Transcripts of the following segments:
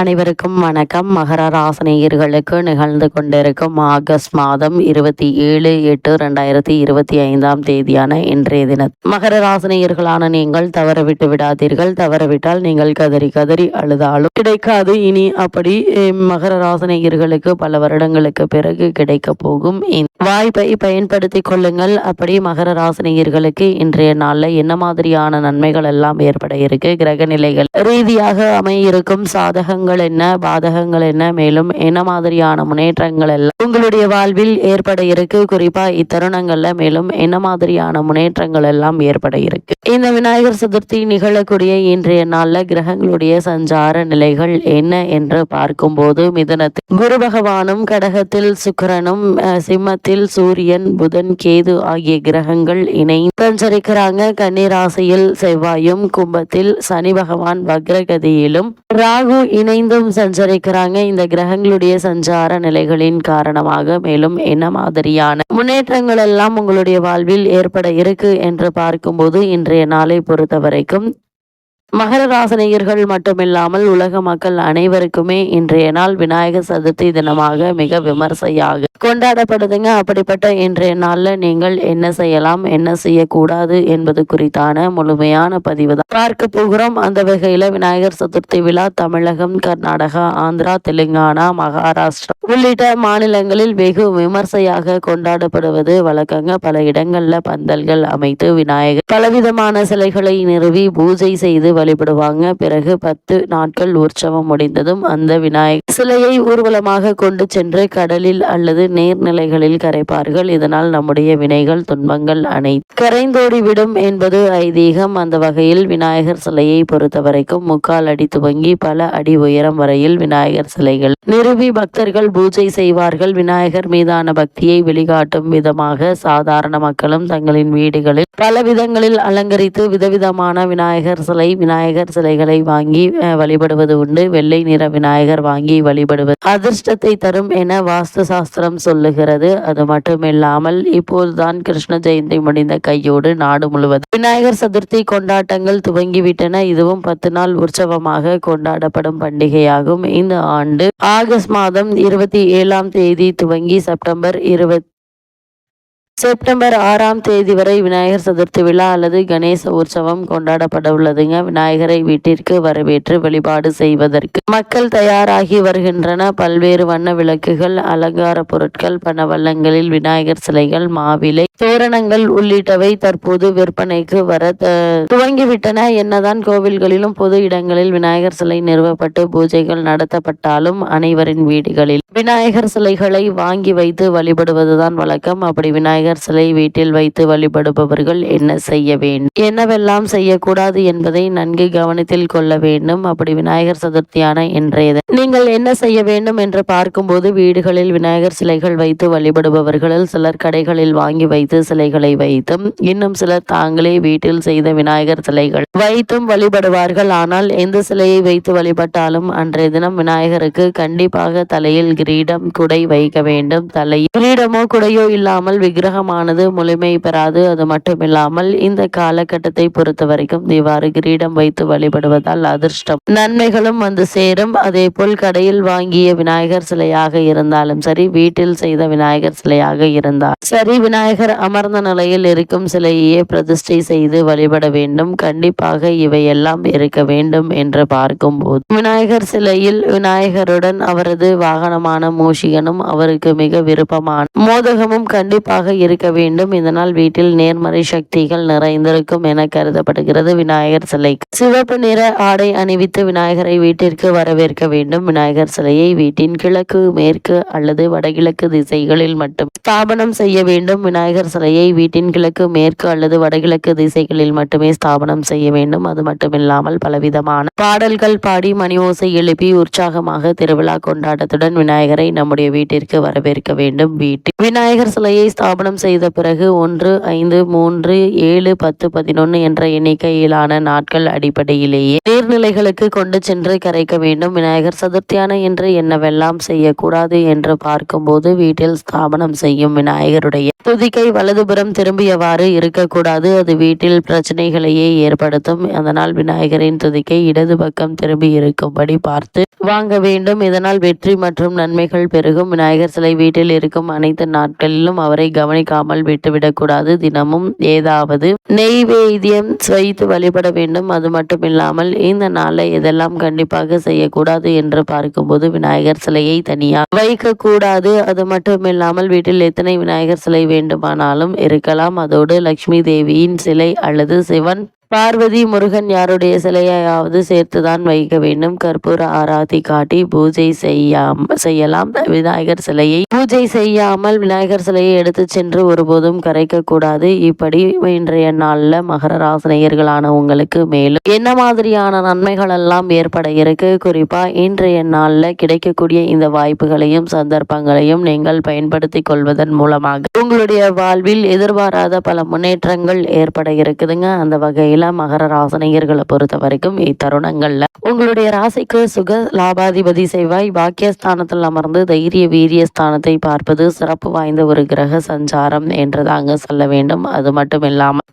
அனைவருக்கும் வணக்கம். மகர ராசினியர்களுக்கு நிகழ்ந்து கொண்டிருக்கும் ஆகஸ்ட் மாதம் இருபத்தி ஏழு எட்டு ரெண்டாயிரத்தி இருபத்தி ஐந்தாம் தேதியான இன்றைய தினம். மகர ராசினியர்களான நீங்கள் தவறவிட்டு விடாதீர்கள். தவறவிட்டால் நீங்கள் கதறி கதறி அழுதாலும் கிடைக்காது. இனி அப்படி மகர ராசினியர்களுக்கு பல வருடங்களுக்கு பிறகு கிடைக்க போகும். வாய்ப்பை பயன்படுத்திக் கொள்ளுங்கள். அப்படி மகர ராசினியர்களுக்கு இன்றைய நாளில் என்ன மாதிரியான நன்மைகள் எல்லாம் ஏற்பட இருக்கு? கிரக நிலைகள் ரீதியாக அமையிருக்கும் சாதகங்கள் என்ன பாதகங்கள் என்ன? மேலும் என்ன மாதிரியான முன்னேற்றங்கள் எல்லாம் உங்களுடைய வாழ்வில் ஏற்பட இருக்கு? குறிப்பா இத்தருணங்கள்ல மேலும் என்ன மாதிரியான முன்னேற்றங்கள் எல்லாம் ஏற்பட இருக்கு? இந்த விநாயகர் சதுர்த்தி நிகழக்கூடிய இன்றைய நாள்ல கிரகங்களுடைய சஞ்சார நிலைகள் என்ன என்று பார்க்கும்போது மிதனத்தில் குரு பகவானும் கடகத்தில் சுக்கிரனும் சிம்மத்தில் சூரியன் புதன் கேது ஆகிய கிரகங்கள் இணைந்து சஞ்சரிக்கிறாங்க. கன்னிராசியில் செவ்வாயும் கும்பத்தில் சனி பகவான் வக்ரகதியிலும். ராகு இணைந்தும் சஞ்சரிக்கிறாங்க இந்த கிரகங்களுடைய சஞ்சார நிலைகளின் காரணமாக. மேலும் என்ன மாதிரியான முன்னேற்றங்கள் எல்லாம் உங்களுடைய வாழ்வில் ஏற்பட இருக்கு என்று பார்க்கும்போது இன்றைய நாளை பொறுத்த வரைக்கும் மகர ராசினியர்கள் மட்டுமில்லாமல் உலக மக்கள் அனைவருக்குமே இன்றைய நாள் விநாயகர் சதுர்த்தி தினமாக மிக விமர்சையாக கொண்டாடப்படுதுங்க. அப்படிப்பட்ட இன்றைய நாளில் நீங்கள் என்ன செய்யலாம் என்ன செய்யக்கூடாது என்பது குறித்தான முழுமையான பதிவு தான். பார்க்க போகிறோம். அந்த வகையில் விநாயகர் சதுர்த்தி விழா தமிழகம் கர்நாடகா ஆந்திரா தெலுங்கானா மகாராஷ்டிரா உள்ளிட்ட மாநிலங்களில் வெகு விமர்சையாக கொண்டாடப்படுவது வழக்கங்க. பல இடங்கள்ல பந்தல்கள் அமைத்து விநாயகர் பலவிதமான சிலைகளை நிறுவி பூஜை செய்து வழிபடுவாங்க. பிறகு பத்து நாட்கள் உற்சவம் முடிந்ததும் அந்த விநாயகர் சிலையை ஊர்வலமாக கொண்டு சென்று கடலில் அல்லது நீர்நிலைகளில் கரைப்பார்கள். இதனால் நம்முடைய வினைகள் துன்பங்கள் அனை கரைந்தோடிவிடும் என்பது ஐதீகம். அந்த வகையில் விநாயகர் சிலையை பொறுத்தவரைக்கும் முக்கால் அடி துவங்கி பல அடி உயரம் வரையில் விநாயகர் சிலைகள். நிறுவி பக்தர்கள் பூஜை செய்வார்கள். விநாயகர் மீதான பக்தியை வெளிக்காட்டும் விதமாக சாதாரண மக்களும் தங்களின் வீடுகளில் பல விதங்களில் அலங்கரித்து விதவிதமான விநாயகர் சிலை விநாயகர் சிலைகளை வாங்கி வழிபடுவது உண்டு. வெள்ளை நிற விநாயகர் வாங்கி வழிபடுவது அதிர்ஷ்டத்தை தரும் என வாஸ்து சாஸ்திரம் சொல்லுகிறது. அது மட்டுமில்லாமல் இப்போதுதான் கிருஷ்ண ஜெயந்தி முடிந்த கையோடு நாடு முழுவதும் விநாயகர் சதுர்த்தி கொண்டாட்டங்கள் துவங்கிவிட்டன. இதுவும் பத்து நாள் உற்சவமாக கொண்டாடப்படும் பண்டிகையாகும். இந்த ஆண்டு ஆகஸ்ட் மாதம் இருபத்தி ஏழாம் தேதி துவங்கி செப்டம்பர் இருபத்தி செப்டம்பர் ஆறாம் தேதி வரை விநாயகர் சதுர்த்தி விழா அல்லது கணேச உற்சவம் கொண்டாடப்பட உள்ளதுங்க. விநாயகரை வீட்டிற்கு வரவேற்று வழிபாடு செய்வதற்கு. மக்கள் தயாராகி வருகின்றன. பல்வேறு வண்ண விளக்குகள் அலங்கார பொருட்கள் பணவள்ளங்களில் விநாயகர் சிலைகள் மாவிலை தோரணங்கள் உள்ளிட்டவை தற்போது விற்பனைக்கு வர துவங்கிவிட்டன. என்னதான் கோவில்களிலும் பொது இடங்களில் விநாயகர் சிலை நிறுவப்பட்டு பூஜைகள் நடத்தப்பட்டாலும் அனைவரின் வீடுகளில் விநாயகர் சிலைகளை வாங்கி வைத்து வழிபடுவதுதான் வழக்கம். அப்படி விநாயகர் சிலை வீட்டில் வைத்து வழிபடுபவர்கள் என்ன செய்ய வேண்டும்? என்னவெல்லாம் செய்யக்கூடாது என்பதை நன்கு கவனத்தில் கொள்ள வேண்டும். அப்படி விநாயகர் சதுர்த்தியான இன்றைய நீங்கள் என்ன செய்ய வேண்டும் என்று பார்க்கும்போது வீடுகளில் விநாயகர் சிலைகள் வைத்து வழிபடுபவர்களில் சிலர் கடைகளில் வாங்கி வைத்து சிலைகளை வைத்தும் இன்னும் சிலர் தாங்களே வீட்டில் செய்த விநாயகர் சிலைகள் வைத்தும் வழிபடுவார்கள். ஆனால் எந்த சிலையை வைத்து வழிபட்டாலும் அன்றைய தினம் விநாயகருக்கு கண்டிப்பாக தலையில் கிரீடம் குடை வைக்க வேண்டும். தலையில் கிரீடமோ குடையோ இல்லாமல் விக்கிரகமானது முழுமை பெறாது. அது மட்டுமில்லாமல் இந்த காலகட்டத்தை பொறுத்த வரைக்கும் இவ்வாறு கிரீடம் வைத்து வழிபடுவதால் அதிர்ஷ்டம். நன்மைகளும் வந்து சேரும். அதே போல் கடையில் வாங்கிய விநாயகர் சிலையாக இருந்தாலும் சரி வீட்டில் செய்த விநாயகர் சிலையாக இருந்தால் சரி விநாயகர் அமர்ந்த நிலையில் இருக்கும் சிலையே பிரதிஷ்டை செய்து வழிபட வேண்டும். கண்டிப்பாக இவையெல்லாம் இருக்க வேண்டும் என்று பார்க்கும்போது. விநாயகர் சிலையில் விநாயகருடன் அவரது வாகனமான மூஷிகனும் அவருக்கு மிக விருப்பமான மோதகமும் கண்டிப்பாக இருக்க வேண்டும். இதனால் வீட்டில் நேர்மறை சக்திகள் நிறைந்திருக்கும் என கருதப்படுகிறது விநாயகர் சிலைக்கு சிவப்பு நிற ஆடை அணிவித்து விநாயகரை வீட்டிற்கு வரவேற்க வேண்டும். விநாயகர் சிலையை வீட்டின் கிழக்கு மேற்கு அல்லது வடகிழக்கு திசைகளில் மட்டும் ஸ்தாபனம் செய்ய வேண்டும். விநாயகர் சிலையை வீட்டின் கிழக்கு மேற்கு அல்லது வடகிழக்கு திசைகளில் மட்டுமே ஸ்தாபனம் செய்ய வேண்டும். அது மட்டுமில்லாமல் பலவிதமான பாடல்கள் பாடி மணி ஓசை எழுப்பி உற்சாகமாக திருவிழா கொண்டாட்டத்துடன் விநாயகரை நம்முடைய வீட்டிற்கு வரவேற்க வேண்டும். வீட்டில் விநாயகர் சிலையை ஸ்தாபனம் ஸ்தாபனம் செய்த பிறகு ஒன்று ஐந்து மூன்று ஏழு பத்து பதினொன்று என்ற எண்ணிக்கையிலான நாட்கள் அடிப்படையிலேயே நீர்நிலைகளுக்கு கொண்டு சென்று கரைக்க வேண்டும். விநாயகர் சதுர்த்தியான என்று என்னவெல்லாம் செய்யக்கூடாது என்று பார்க்கும்போது வீட்டில் ஸ்தாபனம் செய்யும் விநாயகருடைய துதிக்கை வலதுபுறம் திரும்பியவாறு இருக்கக்கூடாது. அது வீட்டில் பிரச்சனைகளையே ஏற்படுத்தும். அதனால் விநாயகரின் துதிக்கை இடது பக்கம் திரும்பி இருக்கும்படி பார்த்து வாங்க வேண்டும். இதனால் வெற்றி மற்றும் நன்மைகள் பெருகும். விநாயகர் சிலை வீட்டில் இருக்கும் அனைத்து நாட்களிலும் அவரை கவனிக்காமல் விட்டுவிடக்கூடாது. தினமும் ஏதாவது நெய்வேத்தியம் வைத்து வழிபட வேண்டும். அது மட்டும் இல்லாமல் இந்த நாளை எதெல்லாம் கண்டிப்பாக செய்யக்கூடாது என்று பார்க்கும்போது விநாயகர் சிலையை தனியாக வைக்கக்கூடாது. அது மட்டும் இல்லாமல் வீட்டில் எத்தனை விநாயகர் சிலை வேண்டுமானாலும் இருக்கலாம். அதோடு லக்ஷ்மி தேவியின் சிலை அல்லது சிவன் பார்வதி முருகன் யாருடைய சிலையாவது சேர்த்துதான் வைக்க வேண்டும். கற்பூர ஆராத்தி காட்டி பூஜை செய்யாம செய்யலாம். விநாயகர் சிலையை பூஜை செய்யாமல் விநாயகர் சிலையை எடுத்து சென்று ஒருபோதும் கரைக்க கூடாது. இப்படி இன்றைய நாளில் மகர ராசினியர்களான உங்களுக்கு மேலும் என்ன மாதிரியான நன்மைகள் எல்லாம் ஏற்பட இருக்கு? குறிப்பா இன்றைய நாளில் கிடைக்கக்கூடிய இந்த வாய்ப்புகளையும் சந்தர்ப்பங்களையும் நீங்கள் பயன்படுத்தி கொள்வதன் மூலமாக உங்களுடைய வாழ்வில் எதிர்பாராத பல முன்னேற்றங்கள் ஏற்பட இருக்குதுங்க. அந்த வகையில் மகர ராசனையர்களை பொறுத்த வரைக்கும் இத்தருணங்கள்ல உங்களுடைய ராசிக்கு சுக லாபாதிபதி செவ்வாய் பாக்கியஸ்தானத்தில் அமர்ந்து தைரிய வீரிய ஸ்தானத்தை பார்ப்பது சிறப்பு வாய்ந்த ஒரு கிரக சஞ்சாரம் என்று தாங்க சொல்ல வேண்டும். அது மட்டும் இல்லாமல்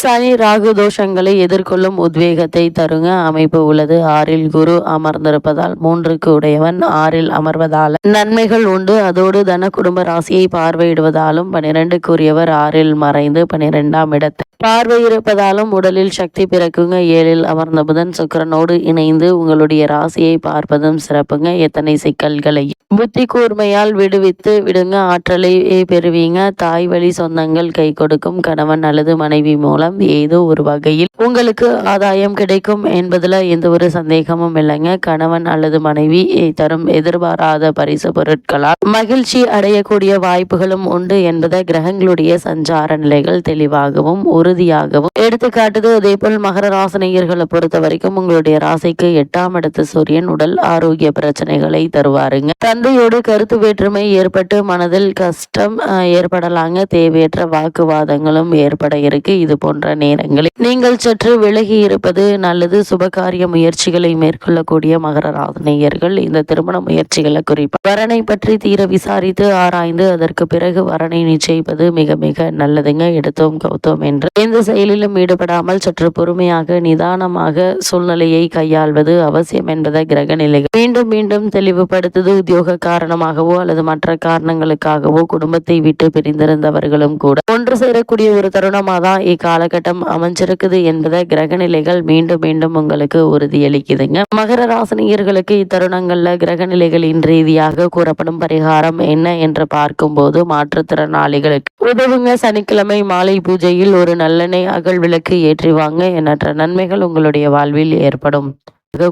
சனி ராகு தோஷங்களை எதிர்கொள்ளும் உத்வேகத்தை தருங்க அமைப்பு உள்ளது. ஆறில் குரு அமர்ந்திருப்பதால் மூன்றுக்கு உடையவன் ஆறில் அமர்வதால் நன்மைகள் உண்டு. அதோடு தன குடும்ப ராசியை பார்வையிடுவதாலும் பனிரெண்டுக்குரியவர் ஆறில் மறைந்து பனிரெண்டாம் இடத்தை பார்வை இருப்பதாலும் உடலில் சக்தி பிறக்குங்க. ஏழில் அமர்ந்த புதன் சுக்கரனோடு இணைந்து உங்களுடைய ராசியை பார்ப்பதும் சிறப்புங்க. எத்தனை சிக்கல்களை புத்தி கூர்மையால் விடுவித்து விடுங்க. ஆற்றலை பெறுவீங்க. தாய் வழி சொந்தங்கள் கை கொடுக்கும். கணவன் அல்லது மனைவி மூலம் ஏதோ ஒரு வகையில் உங்களுக்கு ஆதாயம் கிடைக்கும் என்பதுல எந்த ஒரு சந்தேகமும் இல்லைங்க. கணவன் அல்லது மனைவி தரும் எதிர்பாராத பரிசு பொருட்களால் மகிழ்ச்சி அடையக்கூடிய வாய்ப்புகளும் உண்டு என்பதை கிரகங்களுடைய சஞ்சார நிலைகள் தெளிவாகவும் உறுதியாகவும். எடுத்துக்காட்டுது அதே போல் மகர ராசனையர்களை பொறுத்த வரைக்கும் உங்களுடைய ராசிக்கு எட்டாம் இடத்து சூரியன் உடல் ஆரோக்கிய பிரச்சனைகளை தருவாருங்க. தந்தையோடு கருத்து வேற்றுமை ஏற்பட்டு மனதில் கஷ்டம் ஏற்படலாங்க. தேவையற்ற வாக்குவாதங்களும் ஏற்பட இருக்கு. இது போன்ற நேரங்களில் நீங்கள் சற்று விலகி இருப்பது நல்லது. சுபகாரிய முயற்சிகளை மேற்கொள்ளக்கூடிய மகர ராசனையர்கள் இந்த திருமண முயற்சிகளை குறிப்பாக வரனை பற்றி தீர விசாரித்து ஆராய்ந்து அதற்கு பிறகு வரனை நிச்சயிப்பது மிக மிக நல்லதுங்க. எடுத்தோம் கௌத்தோம் என்று எந்த செயலிலும் ஈடுபடாமல் சற்று பொறுமையாக நிதானமாக சூழ்நிலையை கையாள்வது அவசியம் என்பதை கிரக நிலைகள் மீண்டும் மீண்டும் தெளிவுபடுத்துது. உத்தியோக காரணமாகவோ அல்லது மற்ற காரணங்களுக்காகவோ குடும்பத்தை விட்டு பிரிந்திருந்தவர்களும் கூட ஒன்று சேரக்கூடிய ஒரு தருணமாக தான் இக்காலகட்டம் அமைஞ்சிருக்குது என்பதை கிரக நிலைகள் மீண்டும் மீண்டும் உங்களுக்கு உறுதியளிக்குதுங்க. மகர ராசினியர்களுக்கு இத்தருணங்கள்ல கிரக நிலைகளின் ரீதியாக கூறப்படும் பரிகாரம் என்ன என்று பார்க்கும்போது மாற்றுத்திறனாளிகளுக்கு உதவுங்க. சனிக்கிழமை மாலை பூஜையில் ஒரு நல்லெண்ணெய் அகல் விளக்கு ஏற்றி வாங்க. எண்ணற்ற நன்மைகள் உங்களுடைய வாழ்வில் ஏற்படும்.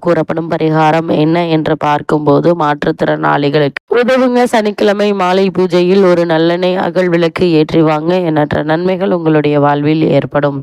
கூறப்படும் பரிகாரம் என்ன என்று பார்க்கும்போது மாற்றுத்திறனாளிகளுக்கு உதவுங்க. சனிக்கிழமை மாலை பூஜையில் ஒரு நல்லெண்ணெய் அகல் விளக்கு ஏற்றி வாங்க. எண்ணற்ற நன்மைகள் உங்களுடைய வாழ்வில் ஏற்படும்.